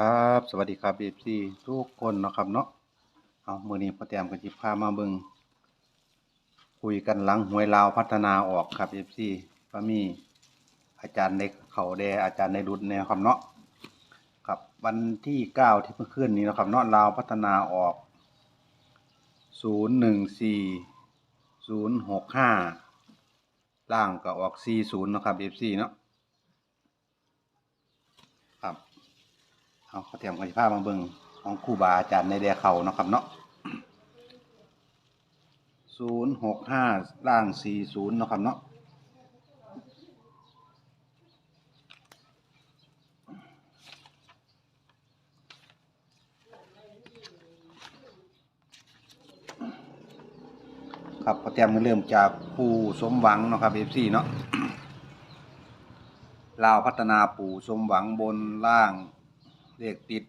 ครับ สวัสดีครับเอฟซีทุกคนนะครับเนาะเอามือนี้พอแต้มกันจิพามาเบิงคุยกันหลังหวยลาวพัฒนาออกครับเอฟซีก็มีอาจารย์ในเขาแดอาจารย์ในรุดแนวครับเนาะครับวันที่เก้าที่เพิ่งขึ้นนี้นะครับเนาะลาวพัฒนาออกศูนย์หนึ่งสี่ศูนย์หกห้าล่างก็ออกสี่ศูนย์นะครับเอฟซีเนาะครับ เอาเขาเตรียมกันภาพมาเบิ่งของครูบาอาจารย์ในแดเขาเนาะครับเนาะศูนย์หกห้าล่างสี่ศูนย์เนาะครับเนาะครับเขาเตรียมเริ่มจากผู้สมหวังเนาะครับเอฟซีเนาะลาวพัฒนาปู่สมหวังบนล่าง เลขติด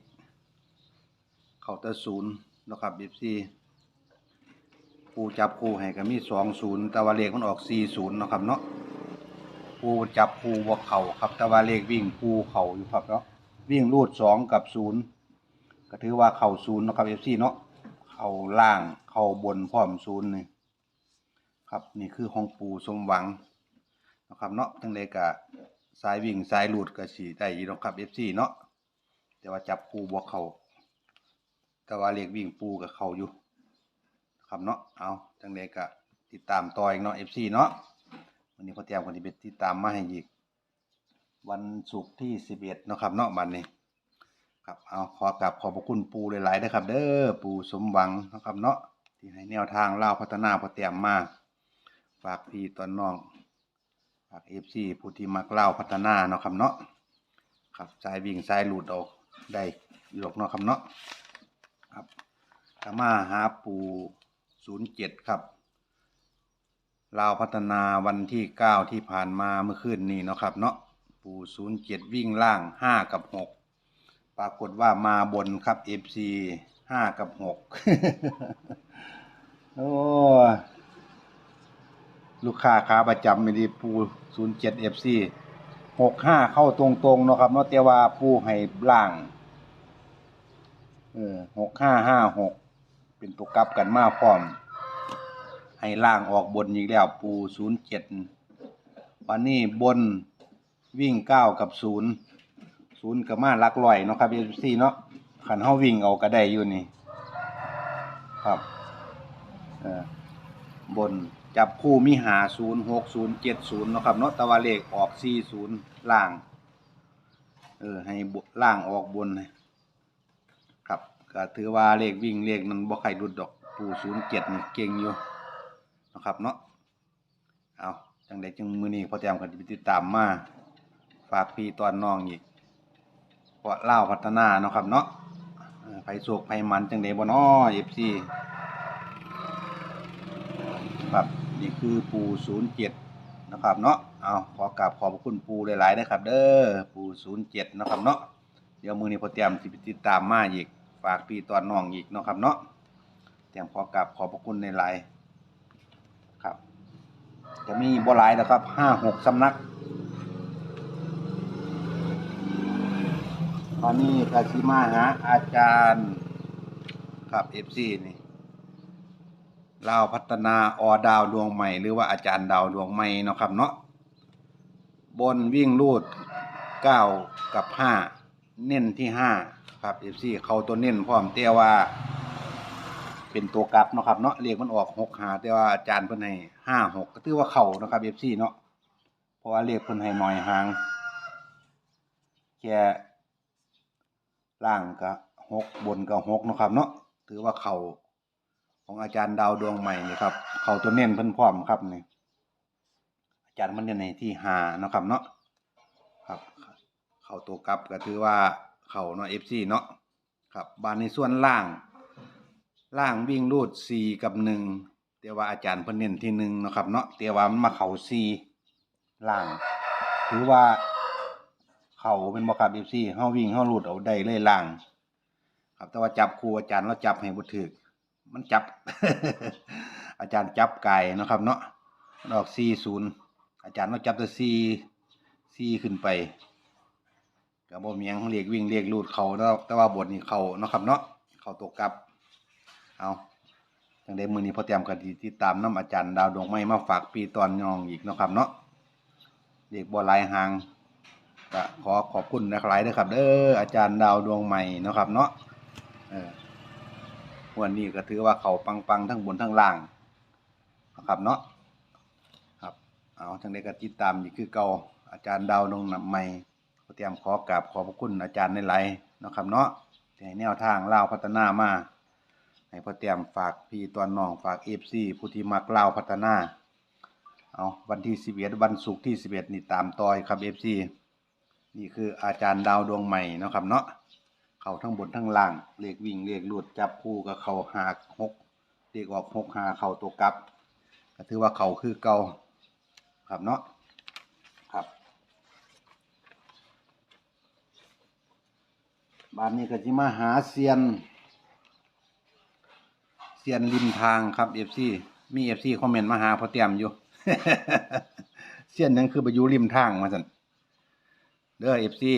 เข่าตอร์ศูนย์นะครับบีซีปูจับคู่ให้ก็มีสองศูนย์แต่ว่าเลขมันออกสี่ศูนย์นะครับเนาะปูจับคู่บวกเข่าครับแต่ว่าเลขวิ่งปู่เข่าอยู่ครับเนาะวิ่งรูดสองกับศูนย์ก็ถือว่าเข่าศูนย์นะครับเอฟซีเนาะเข่าล่างเข่าบนพร้อมศูนย์นี่ครับนี่คือของปูสมหวังนะครับเนาะทั้งเลกะสายวิ่งสายหลุดก็สีได้ยู่นะครับ FC เนาะ แต่ว่าจับปูบ่เขาแต่ว่าเรียกวิ่งปูกับเขาอยู่ครับเนาะเอาจังไดก็ติดตามต่ออีกเนาะ FC เนาะวันนี้พอเตรียมคนที่ไปติดตามมาให้อีก วันศุกร์ที่11เอ็ดนาะครับเนาะบัดนี้ครับเอาขอกราบขอบพระคุณปูหลายๆนะครับ เด้อปูสมหวังนะครับเนาะที่ให้แนวทางเล่าพัฒนาพอเตรียมมาฝากพี่ตอนน้องฝากเอฟซีผู้ที่มักเล่าพัฒนาเนาะครับเนาะครับสายวิ่งสายหลุดออก ได้อยู่หรอกเนาะครับเนาะครับถ้ามาหาปูศูนย์เจ็ดครับลาวพัฒนาวันที่เก้าที่ผ่านมาเมื่อคืนนี้เนาะครับ เนาะปูศูนย์เจ็ดวิ่งล่างห้ากับหกปรากฏว่ามาบนครับเอฟซีห้ากับหกโอ้ลูกค้าขาประจำไม่ดีปูศูนย์เจ็ดเอฟซีหกห้าเข้าตรงๆเนาะครับเนาะแต่ว่าปูให้ล่าง เออหกห้าห้าหกเป็นตัวกลับกันมาพร้อม ให้ล่างออกบนอีกแล้วปูศูนย์เจ็ดวันนี้บนวิ่งเก้ากับศูนย์ศูนย์กับมาลักลอยเนาะครับเอฟซีเนาะขันเฮาวิ่งเอาก็ได้อยู่นี่ ครับเออบนจับคู่มีหาศูนย์หกศูนย์เจ็ดศูนย์นาะครับเนาะตะวันเลขออกสี่ศูนย์ล่าง เออให้ล่างออกบน ก็ถือว่าเลขวิ่งเลขนั้นบ่ใครดุดดอกปูศูนย์เจ็ดนี่เก่งอยู่นะครับเนาะเอาจังใดจังมือนี้พอแต้มกันไปติดตามมาฝากพี่ตอนน้องอีกเพราะเล่าพัฒนาเนาะครับเนาะไผโศกไผมันจังใดบ่น้อเอฟซีครับนี่คือปูศูนย์เจ็ดนะครับเนาะเอาขอกราบขอบพระคุณปูหลายๆนะครับ เด้อปูศูนย์เจ็ดนะครับเนาะเดี๋ยวมือนี้พอเตรียมไปติดตามมาอีก ฝากพี่ตอนน้องอีกเนาะครับเนาะเตรียมขอกราบขอบพระคุณในหลายครับ จะมีบ่หลายนะครับห้าหกสำนัก ตอนนี้กาชิมาหาอาจารย์ครับเอฟซีนี่ลาวพัฒนาอดาวดวงใหม่ หรือว่าอาจารย์ดาวดวงใหม่เนาะครับเนาะบนวิ่งรูดเก้ากับห้าเน้นที่ห้า ครับเอฟซีเขาตัวเน้นพร้อมแต่ว่า เป็นตัวกลับเนาะครับเนาะเรียกมันออกหกหาแต่ว่าอาจารย์เพิ่นให้ห้าหกก็ถือว่าเข่านะครับเอฟซีเนาะเพราะว่าเรียกเพิ่นให้หน่อยหางแค่ล่างก็หกบนก็หกนะครับ เนาะถือว่าเข่าของอาจารย์ดาวดวงใหม่นี่ครับเข่าตัวเน้นเพิ่นพร้อมครับนี่อาจารย์มันจะในที่หาเนาะครับเนาะครับ เข่าตัวกลับก็ถือว่า เขาเนาะ FC เนาะครับบานในส่วนล่าง ล่างวิ่งรูด4กับ1แต่ว่าอาจารย์เพิ่นเน้นที่1เนาะครับเนาะแต่ว่ามันมาเข้า4ล่าง ถือว่า เขาเป็นบ่ครับ FC เฮาวิ่งเฮารูดเอาได้เลยล่าง ครับแต่ว่าจับครูอาจารย์เราจับให้บ่ถูกมันจับ อาจารย์จับไก่นาะครับ เนาะมันออกสี่ศูนย์อาจารย์เราจับแต่สี่สี่ขึ้นไป ก็บ่มีหยังเรียกวิ่งเรียกลูดเขาเนาะแต่ว่าบทนี้เขาเนาะครับเนาะเขาตกกลับ เอาจังได๋มื้อนี้พอเตรียมก็สิติดตามนํอาจารย์ดาวดวงไม้มาฝากปีตอนยองอีกเนาะครับเนาะเด็กบ่หลายหางก็ขอขอบคุณนะครับหลายเด้อครับเด้ออาจารย์ดาวดวงใหม่เนาะครับ เนาะเออวันนี้ก็ถือว่าเขาปังๆทั้งบนทั้งล่างนะครับเนาะครับเอาจังได๋ก็ติดตามอีกคือเก่าอาจารย์ดาวดวงนำใหม่ พอเตรียมขอกราบขอบพระคุณอาจารย์ในหลายๆนะครับเนาะให้แนวทางเล่าวพัฒนามาให้พ่อเตรียมฝากพี่ตอนน้องฝากเอฟซีผู้ที่มักลาวพัฒนา เอาวันที่สิบเอ็ดวันศุกร์ที่สิบเอ็ดนี่ตามต่อยครับเอฟซีนี่คืออาจารย์ดาวดวงใหม่เนาะครับเนาะเขาทั้งบนทั้งล่างเลขวิ่งเลขลูดจับคู่กับเขาหากหกเลขออกหกหาเขาตัวกลับ ก็ถือว่าเขาคือเก่าครับเนาะครับ บ้านนี้ก็จิมาหาเซียนเซียนริมทางครับเอฟซีมีเอฟซีคอมเมนต์มาหาพอเตรียมอยู่ เซียนนั่นคือไปอยู่ริมทางมาสันเด้อเอฟซี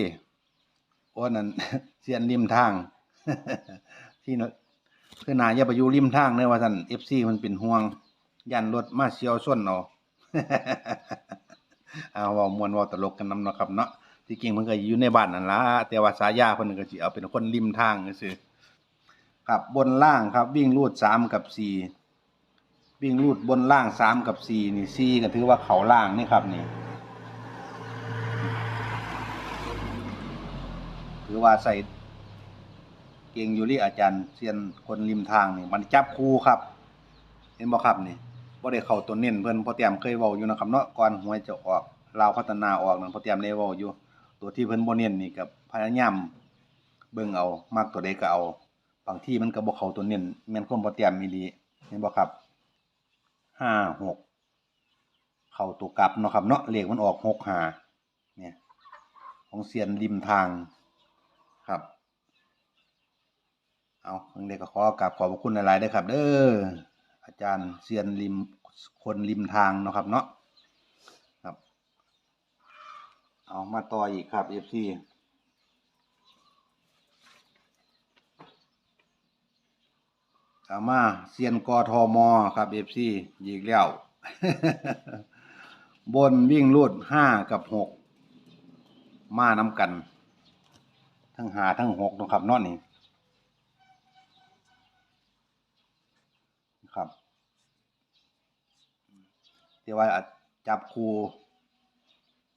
โอ้นั่นเซียนริมทาง ที่นคือนาอย่าไปอยู่ริมทางเด้อว่าสันเอฟซีมันเป็นห่วง ยันรถมาเชียวส้นเอาเอาว่ามวนว่าตลกกันน้ำเนาะครับเนาะ ที่จริงมันก็อยู่ในบ้านนั่นล่ะแต่ว่าสายาเพิ่นก็สิเอาเป็นคนริมทางซื่อครับบนล่างครับ วิ่งรูดสามกับสี่วิ่งรูดบนล่างสามกับสี่นี่สี่ก็ถือว่าเขาล่างนี่ครับนี่ถือว่าใส่เก่งอยู่ที่อาจารย์เซียนคนริมทางนี่มันจับคู่ครับ เห็นบ่ครับนี่บ่ได้เข้าตัวเน้นเพิ่นพอเตรียมเคยเว้าอยู่นะครับเนาะก่อนหวยจะออกลาวพัฒนาออกนั่นพอเตรียมได้เว้าอยู่ ตัวที่เพิ่นบ่เน้นนี่ก็พยายามเบิ่งเอามักตัวใดก็เอาบางที่มันก็บ่เข้าตัวเน้นแม่นความบ่เตรียมอีหลีเห็นบ่ครับห้าหกเข้าตัวกลับเนาะครับเนาะเลขมันออกหกหาเนี่ยของเซียนริมทางครับ เอาเพิ่งได้ก็ขอกราบขอบพระคุณหลายๆด้ครับ เด้ออาจารย์เซียนริมคนริมทางเนาะครับเนาะครับ เอามาต่ออีกครับ FC เอามาเซียนกอทอมอครับเอฟซียีกแล้ว บนวิ่งรูดห้ากับหกมาน้ำกัน ทั้งหาทั้งหกนะครับนอนนี่ครับที่ว่าจับคู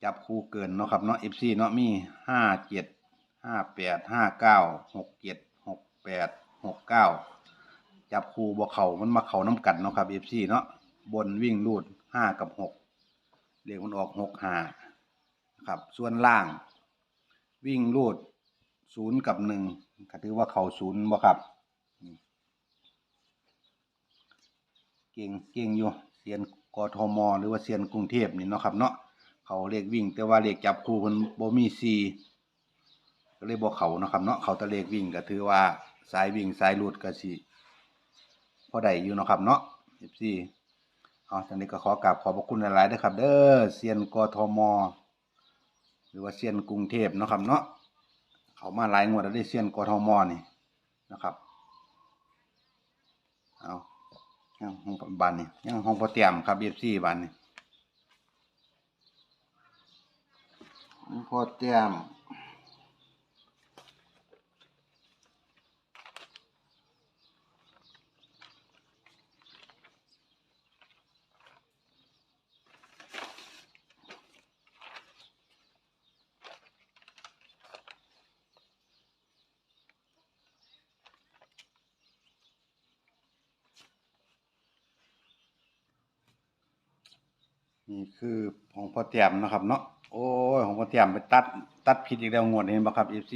จับคูเกินเนาะครับเนาะเอฟซีเนาะมีห้าเจ็ดห้าแปดห้าเก้าหกเจ็ดหกแปดหกเก้าจับคู่บ่เขามันมาเขาน้ำกันเนาะครับ FC เนาะบนวิ่งรูดห้ากับหกเรียกมันออกหกห้าครับ ส่วนล่าง วิ่งรูดศูนย์กับหนึ่งก็ถือว่าเขาศูนย์บ่ครับ เก่งเก่งอยู่เซียนกทมหรือว่าเซียนกรุงเทพนี่เนาะครับเนาะ เขาเรียกวิ่ง แต่ว่าเรียกจับคู่มันบ่มีซีก็เลยบ่เขานะครับเนาะเขาตะเลขวิ่งก็ถือว่าสายวิ่งสายรูดก็สิพอได้อยู่นะครับเนาะ14เอาจังนี้ก็ขอกราบขอบพระคุณหลายๆด้วยครับ เด้อเซียนกทมหรือว่าเซียนกรุงเทพนะครับเนาะเขามาหลายงวดแล้วได้เซียนกทมนี่นะครับเอายังห้องบ้านนี่ยังห้องพอเตียมครับ FC บ้านนี่ พอเตรียมนี่คือของพ่อเตรียมนะครับเนาะ ยของพ่อเตรียมไปตัด ตัดผิดอีกแล้วงวดเห็นบ่ครับ FC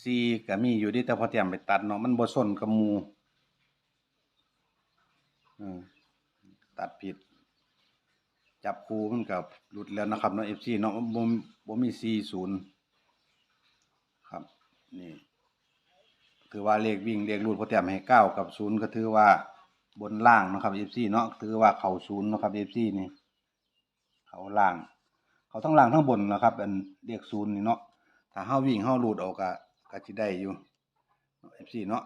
ซีก็มีอยู่ที่แต่พ่อเตรียมไปตัดเนาะมันบ่ส้นกับหมูอืมตัดผิด จับคูมันกับหลุดแล้วนะครับเนาะ FC เนาะบ่บ่มี40ครับนี่ถือว่าเลขวิ่งเลขรูดพ่อเตรียมให้เก้ากับศูนย์ก็ถือว่าบนล่างนะครับ FC เนาะถือว่าเข่าศูนย์นะครับ FC นี่ เขาล่าง เขาทั้งล่างทั้งบนนะครับเป็นเลขศูนย์นี่เนาะถ้าเฮาวิ่งเฮาหลุดออกก็ก็สิได้อยู่ FC เนาะ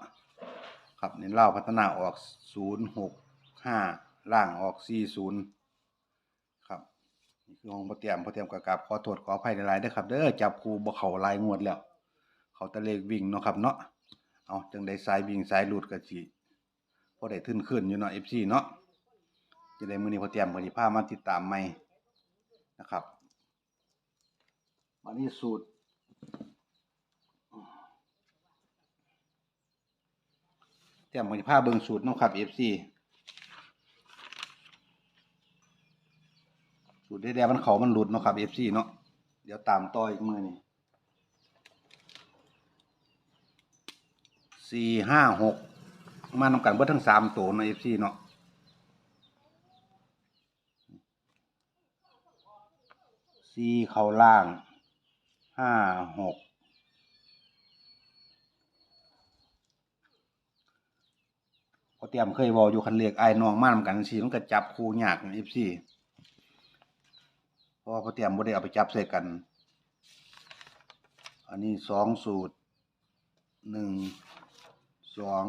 ครับเน้นเล่าพัฒนาออก065ล่างออก40ครับนี่คือของพอเตียมพอเตียมก็กราบขอโทษขออภัยหลายๆเด้ครับเด้อจับครูบ่เข้าลายงวดแล้ว เขาตะเลขวิ่งเนาะครับเนาะเอาจังได๋สายวิ่งสายหลุดก็สิพอได้ทึนขึ้นอยู่เนาะ FC เนาะจะได้มือนี้พอเตียมก็สิพามาติดตามใหม่นะครับ วันนี้สูตร เตรียมมือผ้าเบิงสูตรนาะครับ FC สูตรได้แดมันเขามันหลุดเนาะครับ FC เนาะ เดี๋ยวตามต่ออีกมือนี่สี่ห้าหกมานำกันเบิดทั้งสามตัวเนาะ FC เนาะสี่เข้าล่าง ห้าหกพอเตรียมเคยเวออยู่คันเรียกไอ้นองมานกันสิมันก็จับคู่ยากอีฟซี่เพราะว่าพอเตรียมบ่ได้เอาไปจับใส่กัน อันนี้สองสูตรหนึ่งสอง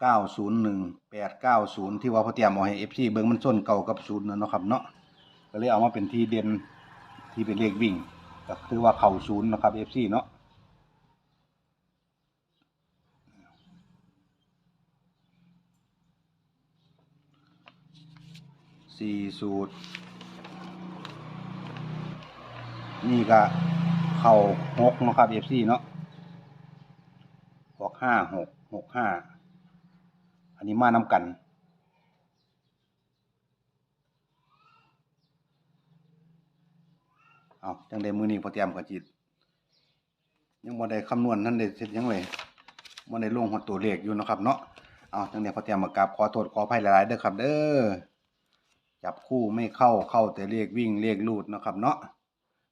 เก้าศูนย์หนึ่งแปดเก้าศูนย์ที่ว่าพอเตรียมเอาให้เอฟซีเบิ่งมันส้นเก่ากับศูนย์นั่นเนาะครับเนาะก็เลยเอามาเป็นที่เด่น ที่เป็นเลขวิ่งก็คือว่าเข่าศูนย์นะครับเอฟซีเนาะสี่สูตร นี่ก็เข่าหกนะครับเอฟซีเนาะหกห้าหกหกห้าอันนี้มานำกัน เอาจังได้มือนี้พอเตรียมกับจิต ยังบ่ได้คำนวณนั่นได้เสร็จยังเลยบ่ได้ลงหดตัวเลขอยู่นะครับเนาะเอาจังได้พอเตรียมมากราบขอโทษขออภัยหลายๆเด้อครับ เด้อจับคู่ไม่เข้าเข้าแต่เรียกวิ่งเรียกลูดนะครับ เนาะ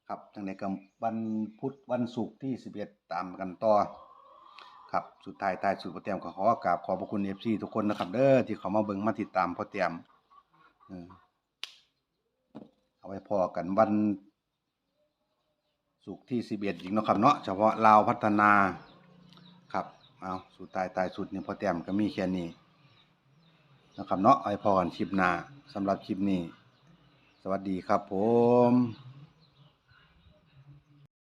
ครับจังในกับวันพุธวันศุกร์ที่สิบเอ็ดตามกันต่อครับสุดท้ายท้ายสุดพอเตรียมก็ขอกราบขอบพระคุณเอฟซีทุกคนนะครับ เด้อที่เขามาเบิ่งมาติดตามพอเตรียมเออเอาไว้พอกันวัน สุกร์ที่สิบเอ็ดอีกเนาะครับเนาะเฉพาะลาวพัฒนาครับเอาสุดตายตายสุดนี่พอเตรียมก็มีแค่นี้นะครับเนาะไอพอนคลิปหน้าสำหรับคลิปนี้ สวัสดีครับผม